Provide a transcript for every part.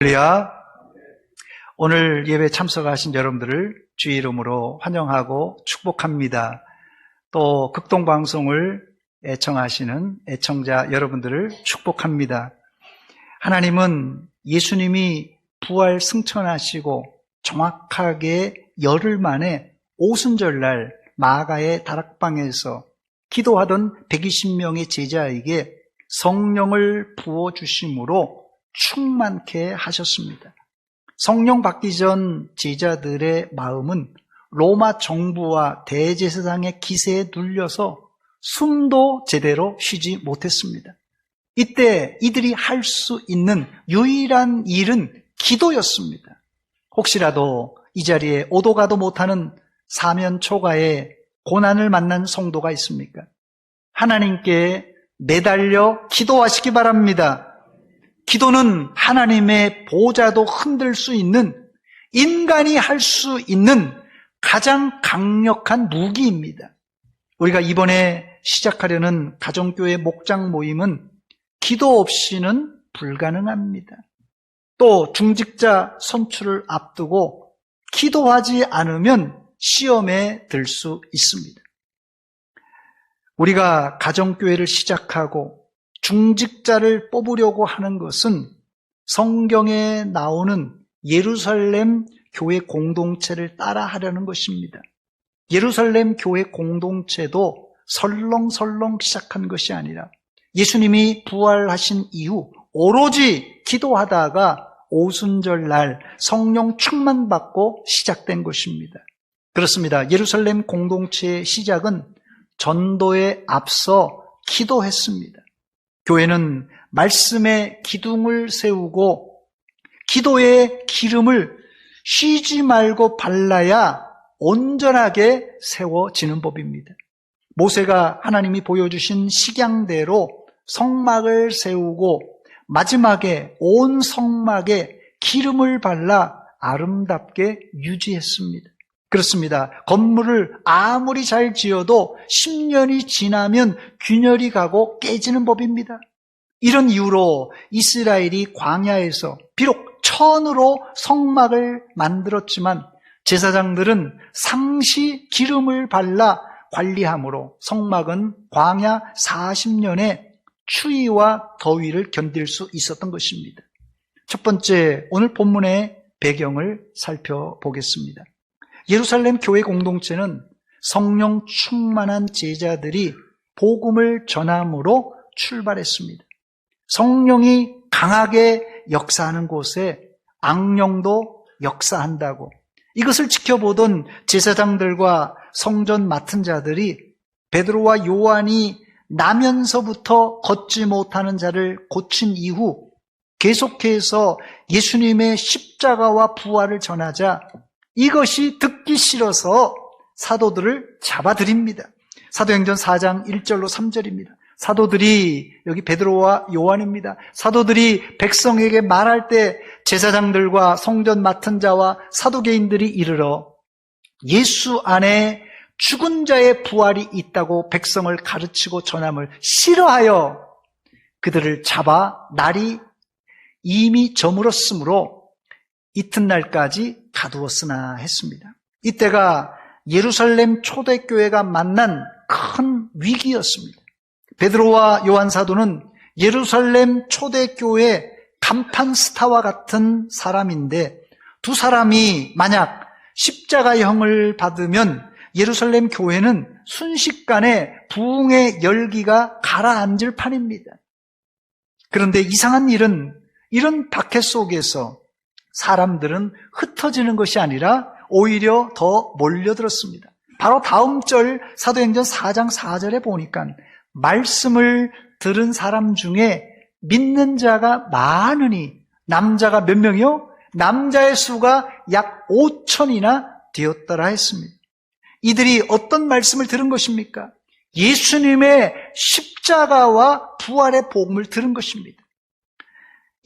할렐루야. 오늘 예배 참석하신 여러분들을 주의 이름으로 환영하고 축복합니다. 또 극동방송을 애청하시는 애청자 여러분들을 축복합니다. 하나님은 예수님이 부활 승천하시고 정확하게 열흘 만에 오순절날 마가의 다락방에서 기도하던 120명의 제자에게 성령을 부어주심으로 충만케 하셨습니다. 성령 받기 전 제자들의 마음은 로마 정부와 대제사장의 기세에 눌려서 숨도 제대로 쉬지 못했습니다. 이때 이들이 할 수 있는 유일한 일은 기도였습니다. 혹시라도 이 자리에 오도 가도 못하는 사면 초가에 고난을 만난 성도가 있습니까? 하나님께 매달려 기도하시기 바랍니다. 기도는 하나님의 보좌도 흔들 수 있는 인간이 할 수 있는 가장 강력한 무기입니다. 우리가 이번에 시작하려는 가정교회 목장 모임은 기도 없이는 불가능합니다. 또 중직자 선출을 앞두고 기도하지 않으면 시험에 들 수 있습니다. 우리가 가정교회를 시작하고 중직자를 뽑으려고 하는 것은 성경에 나오는 예루살렘 교회 공동체를 따라 하려는 것입니다. 예루살렘 교회 공동체도 설렁설렁 시작한 것이 아니라 예수님이 부활하신 이후 오로지 기도하다가 오순절 날 성령 충만 받고 시작된 것입니다. 그렇습니다. 예루살렘 공동체의 시작은 전도에 앞서 기도했습니다. 교회는 말씀의 기둥을 세우고 기도의 기름을 쉬지 말고 발라야 온전하게 세워지는 법입니다. 모세가 하나님이 보여주신 식양대로 성막을 세우고 마지막에 온 성막에 기름을 발라 아름답게 유지했습니다. 그렇습니다. 건물을 아무리 잘 지어도 10년이 지나면 균열이 가고 깨지는 법입니다. 이런 이유로 이스라엘이 광야에서 비록 천으로 성막을 만들었지만 제사장들은 상시 기름을 발라 관리함으로 성막은 광야 40년의 추위와 더위를 견딜 수 있었던 것입니다. 첫 번째, 오늘 본문의 배경을 살펴보겠습니다. 예루살렘 교회 공동체는 성령 충만한 제자들이 복음을 전함으로 출발했습니다. 성령이 강하게 역사하는 곳에 악령도 역사한다고 이것을 지켜보던 제사장들과 성전 맡은 자들이 베드로와 요한이 나면서부터 걷지 못하는 자를 고친 이후 계속해서 예수님의 십자가와 부활을 전하자 이것이 듣기 싫어서 사도들을 잡아들입니다. 사도행전 4장 1절로 3절입니다. 사도들이 여기 베드로와 요한입니다. 사도들이 백성에게 말할 때 제사장들과 성전 맡은 자와 사도개인들이 이르러 예수 안에 죽은 자의 부활이 있다고 백성을 가르치고 전함을 싫어하여 그들을 잡아 날이 이미 저물었으므로 이튿날까지 가두었으나 했습니다. 이때가 예루살렘 초대교회가 만난 큰 위기였습니다. 베드로와 요한 사도는 예루살렘 초대교회 간판 스타와 같은 사람인데 두 사람이 만약 십자가형을 받으면 예루살렘 교회는 순식간에 부흥의 열기가 가라앉을 판입니다. 그런데 이상한 일은 이런 박해 속에서 사람들은 흩어지는 것이 아니라 오히려 더 몰려들었습니다. 바로 다음 절 사도행전 4장 4절에 보니까 말씀을 들은 사람 중에 믿는 자가 많으니 남자가 몇 명이요? 남자의 수가 약 5천이나 되었더라 했습니다. 이들이 어떤 말씀을 들은 것입니까? 예수님의 십자가와 부활의 복음을 들은 것입니다.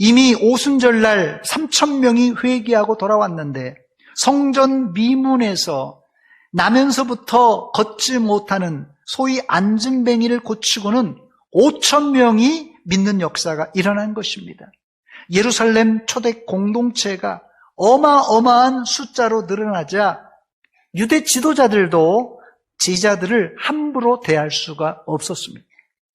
이미 오순절날 3천 명이 회개하고 돌아왔는데 성전 미문에서 나면서부터 걷지 못하는 소위 안진뱅이를 고치고는 5천 명이 믿는 역사가 일어난 것입니다. 예루살렘 초대 공동체가 어마어마한 숫자로 늘어나자 유대 지도자들도 제자들을 함부로 대할 수가 없었습니다.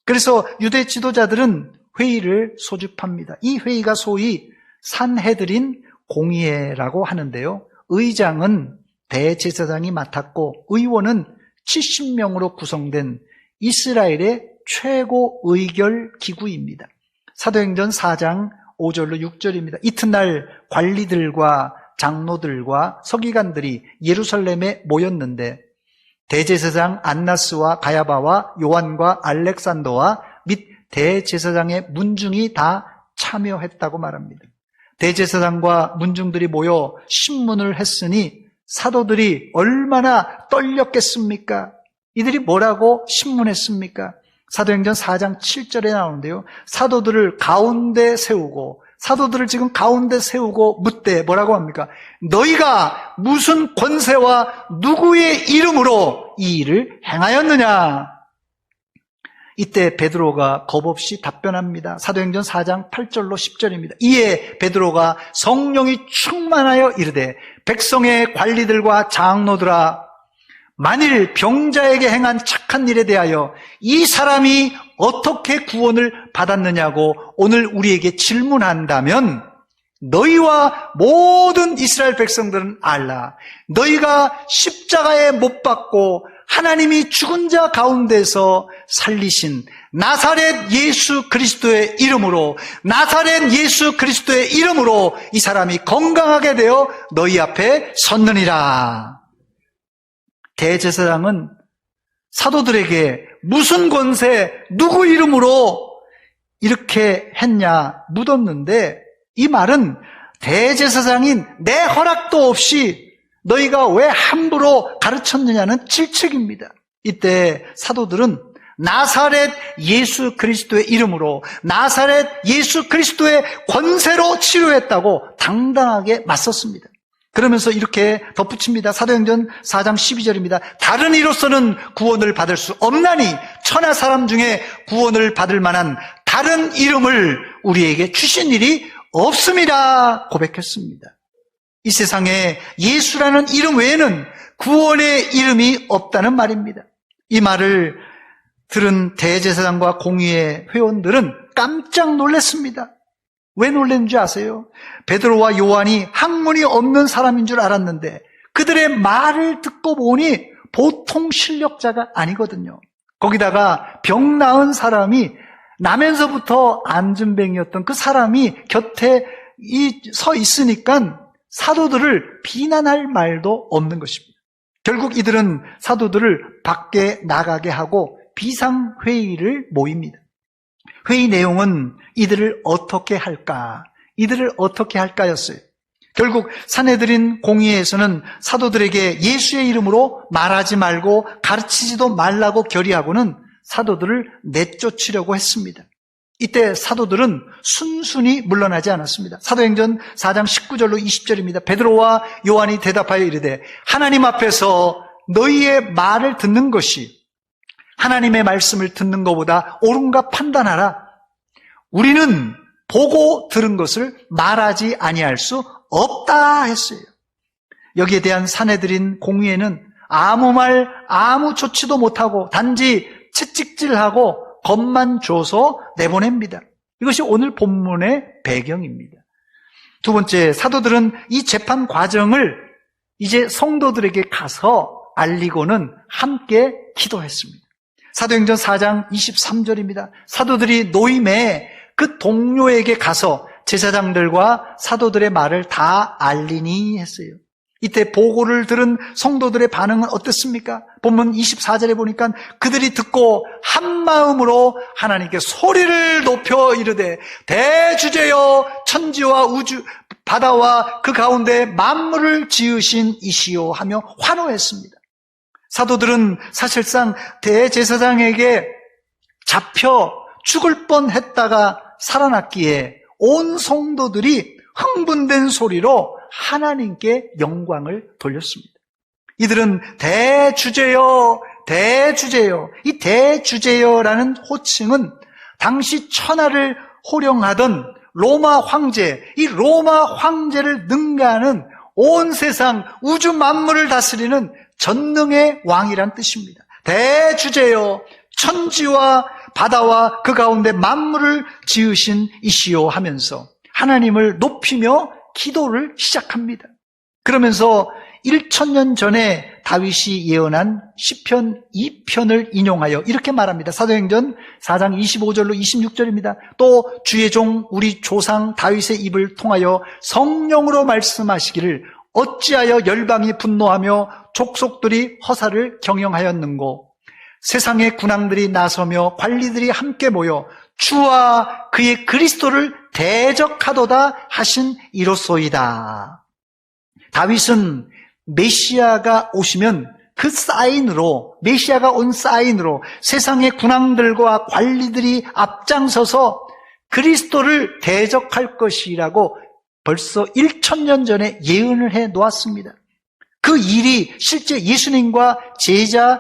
그래서 유대 지도자들은 회의를 소집합니다. 이 회의가 소위 산해드린 공의회라고 하는데요. 의장은 대제사장이 맡았고 의원은 70명으로 구성된 이스라엘의 최고 의결 기구입니다. 사도행전 4장 5절로 6절입니다. 이튿날 관리들과 장로들과 서기관들이 예루살렘에 모였는데 대제사장 안나스와 가야바와 요한과 알렉산더와 및 대제사장의 문중이 다 참여했다고 말합니다. 대제사장과 문중들이 모여 신문을 했으니 사도들이 얼마나 떨렸겠습니까? 이들이 뭐라고 신문했습니까? 사도행전 4장 7절에 나오는데요. 사도들을 가운데 세우고 사도들을 지금 가운데 세우고 묻되 뭐라고 합니까? 너희가 무슨 권세와 누구의 이름으로 이 일을 행하였느냐? 이때 베드로가 겁없이 답변합니다. 사도행전 4장 8절로 10절입니다. 이에 베드로가 성령이 충만하여 이르되 백성의 관리들과 장로들아 만일 병자에게 행한 착한 일에 대하여 이 사람이 어떻게 구원을 받았느냐고 오늘 우리에게 질문한다면 너희와 모든 이스라엘 백성들은 알라. 너희가 십자가에 못 박고 하나님이 죽은 자 가운데서 살리신 나사렛 예수 그리스도의 이름으로 나사렛 예수 그리스도의 이름으로 이 사람이 건강하게 되어 너희 앞에 섰느니라. 대제사장은 사도들에게 무슨 권세, 누구 이름으로 이렇게 했냐 묻었는데 이 말은 대제사장인 내 허락도 없이 너희가 왜 함부로 가르쳤느냐는 질책입니다. 이때 사도들은 나사렛 예수 그리스도의 이름으로 나사렛 예수 그리스도의 권세로 치료했다고 당당하게 맞섰습니다. 그러면서 이렇게 덧붙입니다. 사도행전 4장 12절입니다. 다른 이로서는 구원을 받을 수 없나니 천하 사람 중에 구원을 받을 만한 다른 이름을 우리에게 주신 일이 없습니다. 고백했습니다. 이 세상에 예수라는 이름 외에는 구원의 이름이 없다는 말입니다. 이 말을 들은 대제사장과 공의회 회원들은 깜짝 놀랐습니다. 왜 놀랐는지 아세요? 베드로와 요한이 학문이 없는 사람인 줄 알았는데 그들의 말을 듣고 보니 보통 실력자가 아니거든요. 거기다가 병 나은 사람이 나면서부터 안전뱅이였던 그 사람이 곁에 서 있으니까 사도들을 비난할 말도 없는 것입니다. 결국 이들은 사도들을 밖에 나가게 하고 비상회의를 모입니다. 회의 내용은 이들을 어떻게 할까? 이들을 어떻게 할까였어요. 결국 사내들인 공의에서는 사도들에게 예수의 이름으로 말하지 말고 가르치지도 말라고 결의하고는 사도들을 내쫓으려고 했습니다. 이때 사도들은 순순히 물러나지 않았습니다. 사도행전 4장 19절로 20절입니다. 베드로와 요한이 대답하여 이르되 하나님 앞에서 너희의 말을 듣는 것이 하나님의 말씀을 듣는 것보다 옳은가 판단하라. 우리는 보고 들은 것을 말하지 아니할 수 없다 했어요. 여기에 대한 사내들인 공의에는 아무 말, 아무 조치도 못하고 단지 채찍질하고 겁만 줘서 내보냅니다. 이것이 오늘 본문의 배경입니다. 두 번째, 사도들은 이 재판 과정을 이제 성도들에게 가서 알리고는 함께 기도했습니다. 사도행전 4장 23절입니다. 사도들이 노임에 그 동료에게 가서 제사장들과 사도들의 말을 다 알리니 했어요. 이때 보고를 들은 성도들의 반응은 어땠습니까? 본문 24절에 보니까 그들이 듣고 한 마음으로 하나님께 소리를 높여 이르되 대주제여 천지와 우주 바다와 그 가운데 만물을 지으신 이시오 하며 환호했습니다. 사도들은 사실상 대제사장에게 잡혀 죽을 뻔했다가 살아났기에 온 성도들이 흥분된 소리로 하나님께 영광을 돌렸습니다. 이들은 대주제여, 대주제여. 이 대주제여라는 호칭은 당시 천하를 호령하던 로마 황제, 이 로마 황제를 능가하는 온 세상 우주 만물을 다스리는 전능의 왕이란 뜻입니다. 대주제요, 천지와 바다와 그 가운데 만물을 지으신 이시오 하면서 하나님을 높이며 기도를 시작합니다. 그러면서 1천년 전에 다윗이 예언한 시편 2편을 인용하여 이렇게 말합니다. 사도행전 4장 25절로 26절입니다. 또 주의 종 우리 조상 다윗의 입을 통하여 성령으로 말씀하시기를 어찌하여 열방이 분노하며 족속들이 허사를 경영하였는고 세상의 군왕들이 나서며 관리들이 함께 모여 주와 그의 그리스도를 대적하도다 하신 이로소이다. 다윗은 메시아가 오시면 그 사인으로 메시아가 온 사인으로 세상의 군왕들과 관리들이 앞장서서 그리스도를 대적할 것이라고 벌써 1천년 전에 예언을 해 놓았습니다. 그 일이 실제 예수님과 제자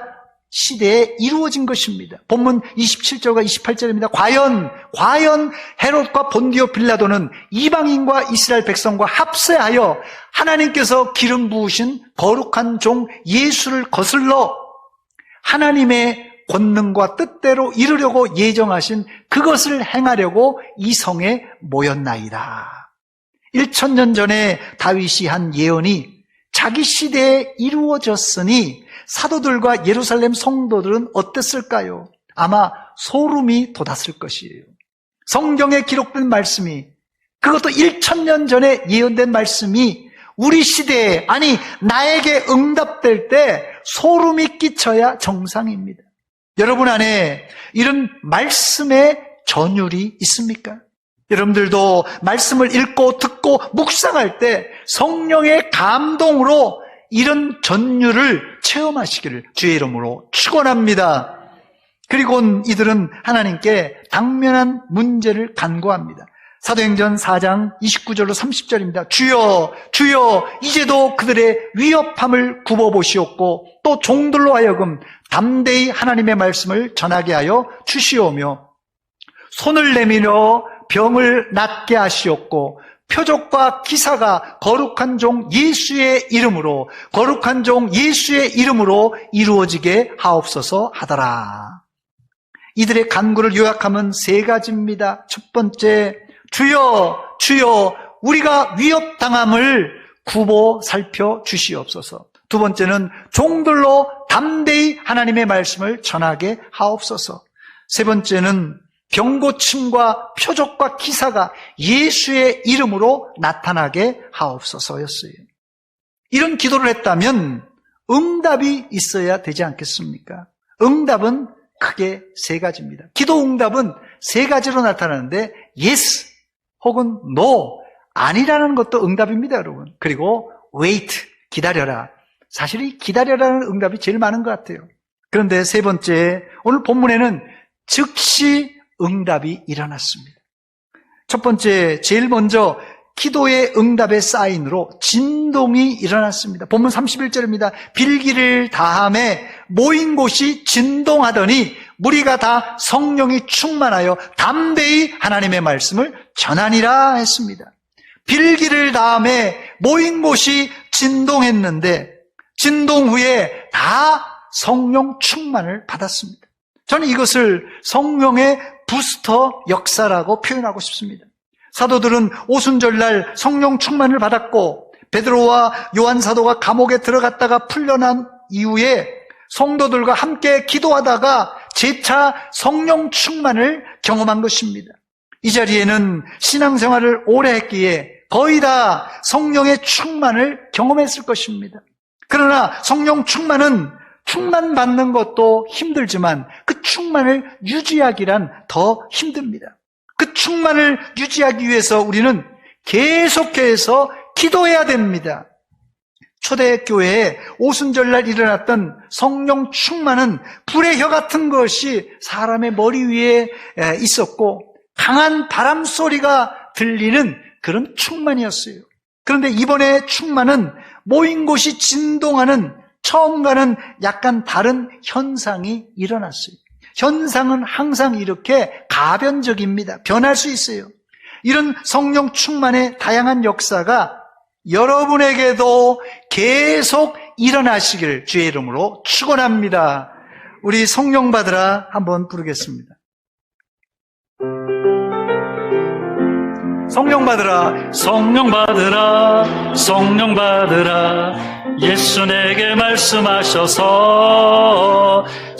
시대에 이루어진 것입니다. 본문 27절과 28절입니다. 과연 과연 헤롯과 본디오 빌라도는 이방인과 이스라엘 백성과 합세하여 하나님께서 기름 부으신 거룩한 종 예수를 거슬러 하나님의 권능과 뜻대로 이루려고 예정하신 그것을 행하려고 이 성에 모였나이다. 1천년 전에 다윗이 한 예언이 자기 시대에 이루어졌으니 사도들과 예루살렘 성도들은 어땠을까요? 아마 소름이 돋았을 것이에요. 성경에 기록된 말씀이 그것도 1천년 전에 예언된 말씀이 우리 시대에 아니 나에게 응답될 때 소름이 끼쳐야 정상입니다. 여러분 안에 이런 말씀의 전율이 있습니까? 여러분들도 말씀을 읽고 듣고 묵상할 때 성령의 감동으로 이런 전율을 체험하시기를 주의 이름으로 축원합니다. 그리고 이들은 하나님께 당면한 문제를 간구합니다. 사도행전 4장 29절로 30절입니다. 주여, 주여, 이제도 그들의 위협함을 굽어보시옵고 또 종들로 하여금 담대히 하나님의 말씀을 전하게 하여 주시오며 손을 내밀어 병을 낫게 하시옵고 표적과 기사가 거룩한 종 예수의 이름으로 거룩한 종 예수의 이름으로 이루어지게 하옵소서 하더라. 이들의 간구를 요약하면 세 가지입니다. 첫 번째, 주여, 주여, 우리가 위협당함을 구보 살펴 주시옵소서. 두 번째는 종들로 담대히 하나님의 말씀을 전하게 하옵소서. 세 번째는 병고침과 표적과 기사가 예수의 이름으로 나타나게 하옵소서였어요. 이런 기도를 했다면 응답이 있어야 되지 않겠습니까? 응답은 크게 세 가지입니다. 기도 응답은 세 가지로 나타나는데 yes 혹은 no 아니라는 것도 응답입니다, 여러분. 그리고 wait 기다려라. 사실 이 기다려라는 응답이 제일 많은 것 같아요. 그런데 세 번째 오늘 본문에는 즉시 응답이 일어났습니다. 첫 번째, 제일 먼저 기도의 응답의 사인으로 진동이 일어났습니다. 본문 31절입니다. 빌기를 다함에 모인 곳이 진동하더니 무리가 다 성령이 충만하여 담대히 하나님의 말씀을 전하니라 했습니다. 빌기를 다음에 모인 곳이 진동했는데 진동 후에 다 성령 충만을 받았습니다. 저는 이것을 성령의 부스터 역사라고 표현하고 싶습니다. 사도들은 오순절날 성령 충만을 받았고 베드로와 요한 사도가 감옥에 들어갔다가 풀려난 이후에 성도들과 함께 기도하다가 재차 성령 충만을 경험한 것입니다. 이 자리에는 신앙생활을 오래 했기에 거의 다 성령의 충만을 경험했을 것입니다. 그러나 성령 충만은 충만받는 것도 힘들지만 그 충만을 유지하기란 더 힘듭니다. 그 충만을 유지하기 위해서 우리는 계속해서 기도해야 됩니다. 초대교회에 오순절날 일어났던 성령 충만은 불의 혀 같은 것이 사람의 머리 위에 있었고 강한 바람 소리가 들리는 그런 충만이었어요. 그런데 이번에 충만은 모인 곳이 진동하는 처음과는 약간 다른 현상이 일어났어요. 현상은 항상 이렇게 가변적입니다. 변할 수 있어요. 이런 성령 충만의 다양한 역사가 여러분에게도 계속 일어나시길 주의 이름으로 축원합니다. 우리 성령 받으라 한번 부르겠습니다. 성령 받으라 성령 받으라 성령 받으라 예수 내게 말씀하셔서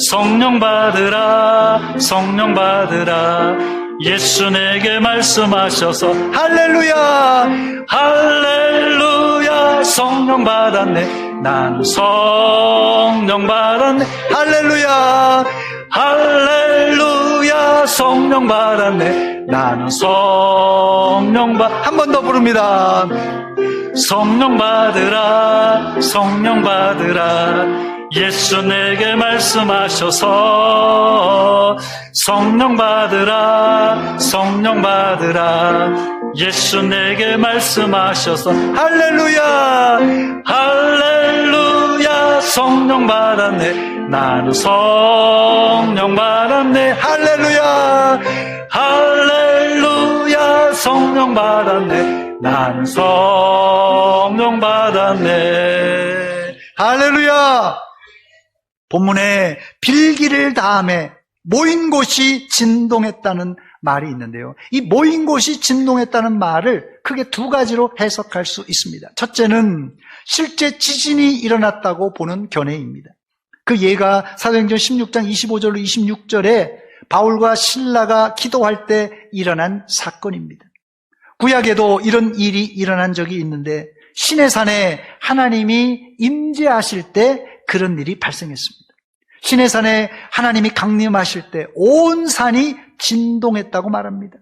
성령 받으라 성령 받으라. 예수 내게 말씀하셔서 할렐루야 할렐루야. 성령 받았네 난 성령 받았네. 할렐루야 할렐루야. 성령 받았네 나는 성령 받 한 번 더 부릅니다. 성령 받으라 성령 받으라. 예수 내게 말씀하셔서 성령 받으라 성령 받으라. 예수 내게 말씀하셔서 할렐루야 할렐루야. 성령 받았네 나는 성령 받았네. 할렐루야 할렐루야. 성령 받았네 나는 성령 받았네 할렐루야 본문에 빌기를 다음에 모인 곳이 진동했다는 말이 있는데요. 이 모인 곳이 진동했다는 말을 크게 두 가지로 해석할 수 있습니다. 첫째는 실제 지진이 일어났다고 보는 견해입니다. 그 예가 사도행전 16장 25절로 26절에 바울과 신라가 기도할 때 일어난 사건입니다. 구약에도 이런 일이 일어난 적이 있는데 신의 산에 하나님이 임재하실 때 그런 일이 발생했습니다. 신의 산에 하나님이 강림하실 때 온 산이 진동했다고 말합니다.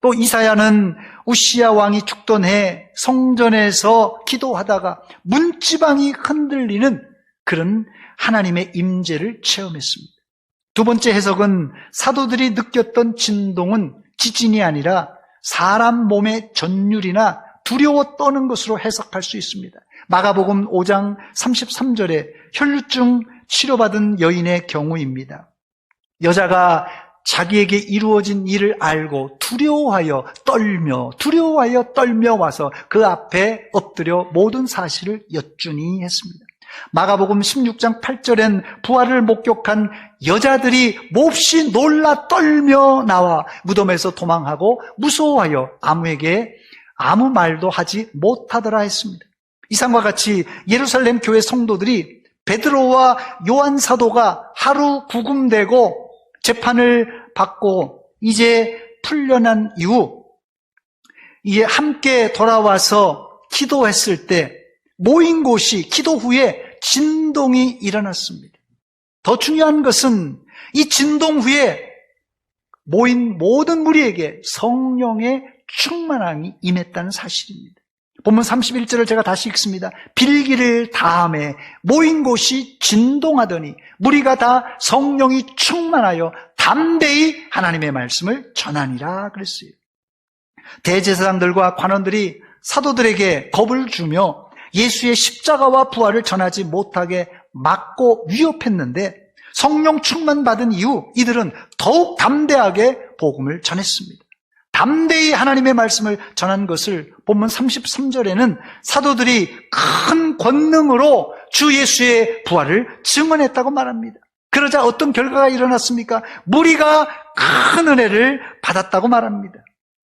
또 이사야는 우시야 왕이 죽던 해 성전에서 기도하다가 문지방이 흔들리는 그런 하나님의 임재를 체험했습니다. 두 번째 해석은 사도들이 느꼈던 진동은 지진이 아니라 사람 몸의 전율이나 두려워 떠는 것으로 해석할 수 있습니다. 마가복음 5장 33절에 혈루증 치료받은 여인의 경우입니다. 여자가 자기에게 이루어진 일을 알고 두려워하여 떨며 두려워하여 떨며 와서 그 앞에 엎드려 모든 사실을 여쭈니 했습니다. 마가복음 16장 8절엔 부활을 목격한 여자들이 몹시 놀라 떨며 나와 무덤에서 도망하고 무서워하여 아무에게 아무 말도 하지 못하더라 했습니다. 이상과 같이 예루살렘 교회 성도들이 베드로와 요한 사도가 하루 구금되고 재판을 받고 이제 풀려난 이후 이제 함께 돌아와서 기도했을 때 모인 곳이 기도 후에 진동이 일어났습니다. 더 중요한 것은 이 진동 후에 모인 모든 무리에게 성령의 충만함이 임했다는 사실입니다. 본문 31절을 제가 다시 읽습니다. 빌기를 다음에 모인 곳이 진동하더니 무리가 다 성령이 충만하여 담대히 하나님의 말씀을 전하니라 그랬어요. 대제사장들과 관원들이 사도들에게 겁을 주며 예수의 십자가와 부활을 전하지 못하게 막고 위협했는데 성령 충만 받은 이후 이들은 더욱 담대하게 복음을 전했습니다. 담대히 하나님의 말씀을 전한 것을 본문 33절에는 사도들이 큰 권능으로 주 예수의 부활을 증언했다고 말합니다. 그러자 어떤 결과가 일어났습니까? 무리가 큰 은혜를 받았다고 말합니다.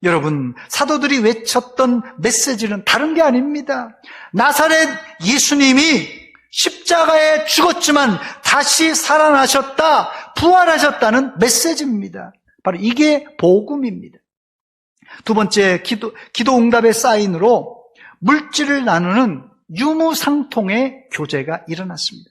여러분, 사도들이 외쳤던 메시지는 다른 게 아닙니다. 나사렛 예수님이 십자가에 죽었지만 다시 살아나셨다, 부활하셨다는 메시지입니다. 바로 이게 복음입니다. 두 번째 기도, 기도 응답의 사인으로 물질을 나누는 유무상통의 교제가 일어났습니다.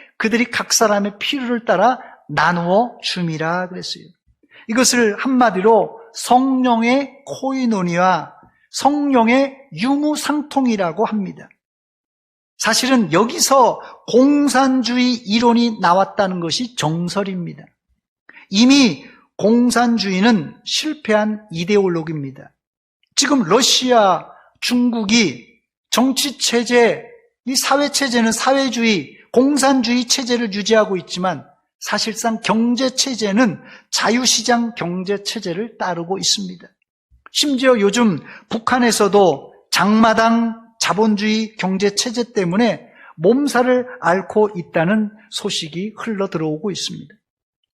그들이 각 사람의 필요를 따라 나누어 줌이라 그랬어요. 이것을 한마디로 성령의 코이노니와 성령의 유무상통이라고 합니다. 사실은 여기서 공산주의 이론이 나왔다는 것이 정설입니다. 이미 공산주의는 실패한 이데올로기입니다. 지금 러시아, 중국이 정치 체제, 이 사회 체제는 사회주의, 공산주의 체제를 유지하고 있지만 사실상 경제 체제는 자유시장 경제 체제를 따르고 있습니다. 심지어 요즘 북한에서도 장마당 자본주의 경제 체제 때문에 몸살을 앓고 있다는 소식이 흘러 들어오고 있습니다.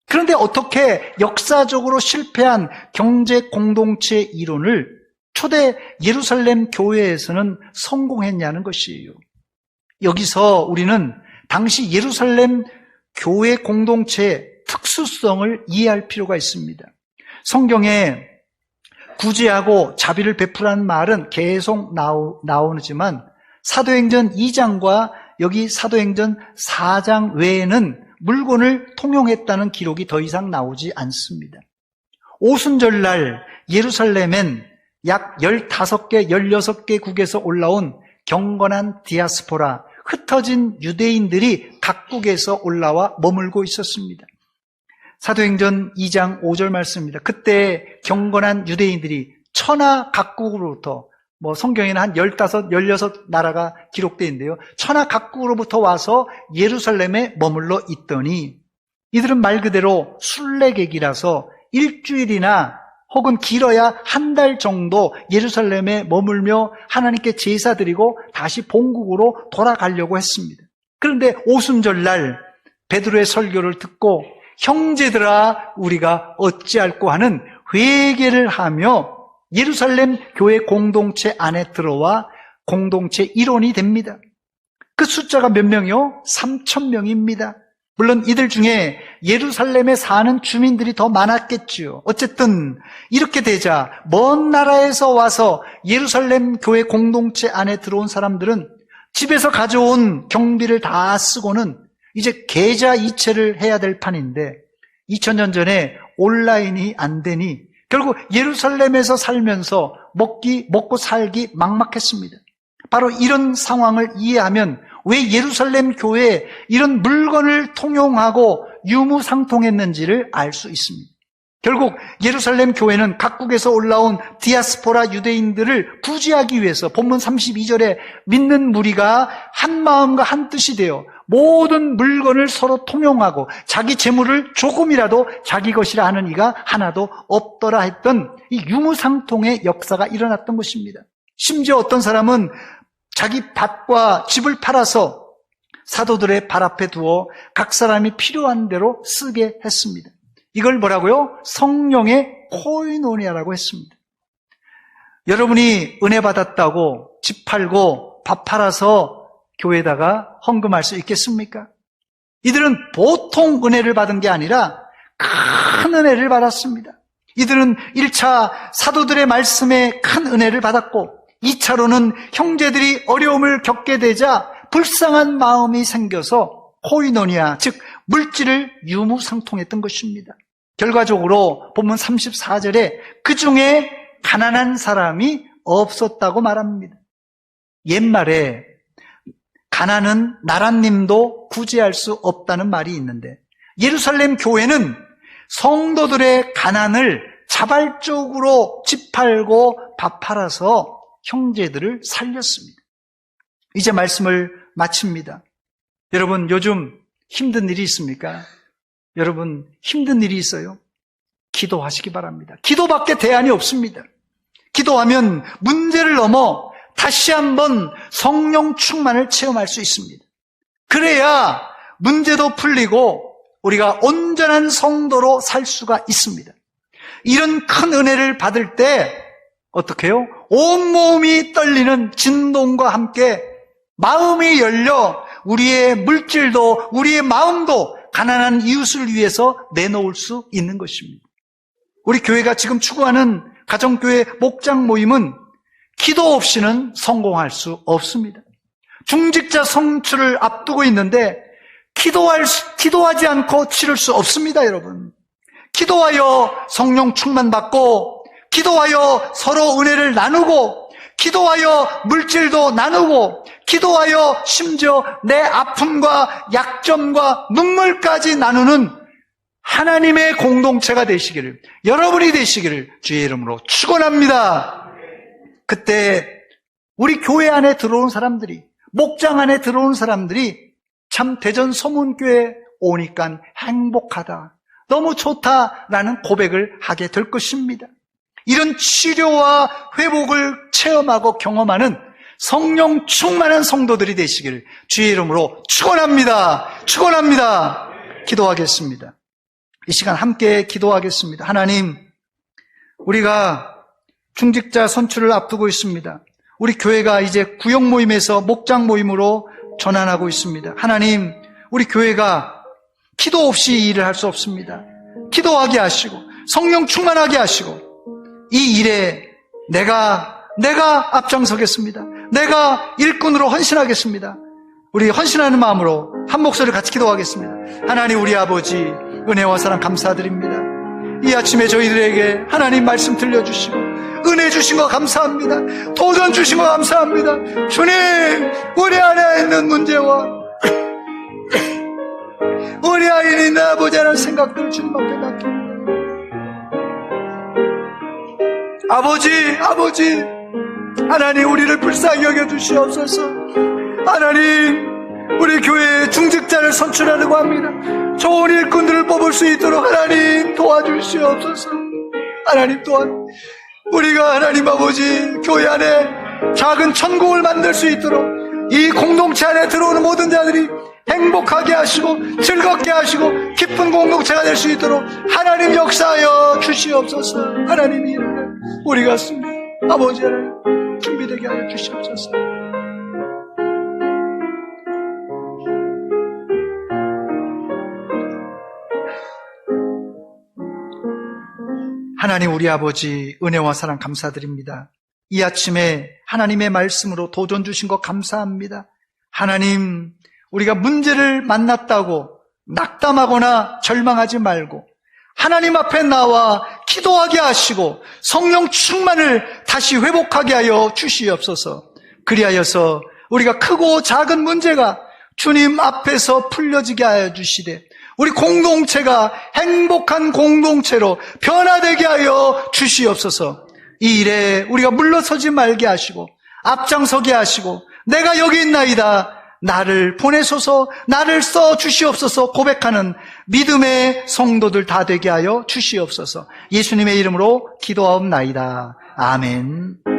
그런데 어떻게 역사적으로 실패한 경제 공동체 이론을 초대 예루살렘 교회에서는 성공했냐는 것이에요. 여기서 우리는 당시 예루살렘 교회 공동체의 특수성을 이해할 필요가 있습니다. 성경에 구제하고 자비를 베풀라는 말은 계속 나오, 나오지만 사도행전 2장과 여기 사도행전 4장 외에는 물건을 통용했다는 기록이 더 이상 나오지 않습니다. 오순절날 예루살렘엔 약 15개, 16개 국에서 올라온 경건한 디아스포라, 흩어진 유대인들이 각국에서 올라와 머물고 있었습니다. 사도행전 2장 5절 말씀입니다. 그때 경건한 유대인들이 천하 각국으로부터 뭐 성경에는 한 15, 16나라가 기록되어 있는데요. 천하 각국으로부터 와서 예루살렘에 머물러 있더니 이들은 말 그대로 순례객이라서 일주일이나 혹은 길어야 한 달 정도 예루살렘에 머물며 하나님께 제사 드리고 다시 본국으로 돌아가려고 했습니다. 그런데 오순절날 베드로의 설교를 듣고 형제들아 우리가 어찌할꼬 하는 회개를 하며 예루살렘 교회 공동체 안에 들어와 공동체 일원이 됩니다. 그 숫자가 몇 명이요? 3천 명입니다. 물론 이들 중에 예루살렘에 사는 주민들이 더 많았겠지요. 어쨌든 이렇게 되자 먼 나라에서 와서 예루살렘 교회 공동체 안에 들어온 사람들은 집에서 가져온 경비를 다 쓰고는 이제 계좌 이체를 해야 될 판인데 2000년 전에 온라인이 안 되니 결국 예루살렘에서 살면서 먹기 먹고 살기 막막했습니다. 바로 이런 상황을 이해하면 왜 예루살렘 교회에 이런 물건을 통용하고 유무상통했는지를 알 수 있습니다. 결국 예루살렘 교회는 각국에서 올라온 디아스포라 유대인들을 구제하기 위해서 본문 32절에 믿는 무리가 한 마음과 한 뜻이 되어 모든 물건을 서로 통용하고 자기 재물을 조금이라도 자기 것이라 하는 이가 하나도 없더라 했던 이 유무상통의 역사가 일어났던 것입니다. 심지어 어떤 사람은 자기 밭과 집을 팔아서 사도들의 발 앞에 두어 각 사람이 필요한 대로 쓰게 했습니다. 이걸 뭐라고요? 성령의 코이노니아라고 했습니다. 여러분이 은혜 받았다고 집 팔고 밥 팔아서 교회에다가 헌금할 수 있겠습니까? 이들은 보통 은혜를 받은 게 아니라 큰 은혜를 받았습니다. 이들은 1차 사도들의 말씀에 큰 은혜를 받았고 2차로는 형제들이 어려움을 겪게 되자 불쌍한 마음이 생겨서 코이노니아, 즉 물질을 유무상통했던 것입니다. 결과적으로 본문 34절에 그 중에 가난한 사람이 없었다고 말합니다. 옛말에 가난은 나라님도 구제할 수 없다는 말이 있는데 예루살렘 교회는 성도들의 가난을 자발적으로 집 팔고 밥 팔아서 형제들을 살렸습니다. 이제 말씀을 마칩니다. 여러분 요즘 힘든 일이 있습니까? 여러분 힘든 일이 있어요? 기도하시기 바랍니다. 기도밖에 대안이 없습니다. 기도하면 문제를 넘어 다시 한번 성령 충만을 체험할 수 있습니다. 그래야 문제도 풀리고 우리가 온전한 성도로 살 수가 있습니다. 이런 큰 은혜를 받을 때 어떻게 해요? 온몸이 떨리는 진동과 함께 마음이 열려 우리의 물질도 우리의 마음도 가난한 이웃을 위해서 내놓을 수 있는 것입니다. 우리 교회가 지금 추구하는 가정교회 목장 모임은 기도 없이는 성공할 수 없습니다. 중직자 성출을 앞두고 있는데 기도할 수- 기도하지 않고 치를 수 없습니다, 여러분. 기도하여 성령 충만 받고 기도하여 서로 은혜를 나누고 기도하여 물질도 나누고, 기도하여 심지어 내 아픔과 약점과 눈물까지 나누는 하나님의 공동체가 되시기를, 여러분이 되시기를 주의 이름으로 축원합니다. 그때 우리 교회 안에 들어온 사람들이, 목장 안에 들어온 사람들이 참 대전 소문교회 오니까 행복하다. 너무 좋다라는 고백을 하게 될 것입니다. 이런 치료와 회복을 체험하고 경험하는 성령 충만한 성도들이 되시기를 주의 이름으로 축원합니다. 축원합니다. 기도하겠습니다. 이 시간 함께 기도하겠습니다. 하나님, 우리가 중직자 선출을 앞두고 있습니다. 우리 교회가 이제 구역 모임에서 목장 모임으로 전환하고 있습니다. 하나님, 우리 교회가 기도 없이 이 일을 할 수 없습니다. 기도하게 하시고 성령 충만하게 하시고 이 일에 내가 내가 앞장서겠습니다. 내가 일꾼으로 헌신하겠습니다. 우리 헌신하는 마음으로 한 목소리 같이 기도하겠습니다. 하나님 우리 아버지 은혜와 사랑 감사드립니다. 이 아침에 저희들에게 하나님 말씀 들려주시고 은혜 주신 거 감사합니다. 도전 주신 거 감사합니다. 주님 우리 안에 있는 문제와 우리 아이는 나보자는 생각들 주님께 맡깁니다. 아버지, 아버지, 하나님 우리를 불쌍히 여겨 주시옵소서. 하나님, 우리 교회에 중직자를 선출하려고 합니다. 좋은 일꾼들을 뽑을 수 있도록 하나님 도와주시옵소서. 하나님 또한 우리가 하나님 아버지 교회 안에 작은 천국을 만들 수 있도록 이 공동체 안에 들어오는 모든 자들이 행복하게 하시고 즐겁게 하시고 기쁜 공동체가 될 수 있도록 하나님 역사하여 주시옵소서. 하나님 이름에 우리가 씁니다. 아버지 하나님 준비되게 하여 주시옵소서. 하나님 우리 아버지 은혜와 사랑 감사드립니다. 이 아침에 하나님의 말씀으로 도전 주신 것 감사합니다. 하나님 우리가 문제를 만났다고 낙담하거나 절망하지 말고 하나님 앞에 나와 기도하게 하시고 성령 충만을 다시 회복하게 하여 주시옵소서. 그리하여서 우리가 크고 작은 문제가 주님 앞에서 풀려지게 하여 주시되 우리 공동체가 행복한 공동체로 변화되게 하여 주시옵소서. 이 일에 우리가 물러서지 말게 하시고 앞장서게 하시고 내가 여기 있나이다. 나를 보내소서, 나를 써 주시옵소서 고백하는 믿음의 성도들 다 되게 하여 주시옵소서. 예수님의 이름으로 기도하옵나이다. 아멘.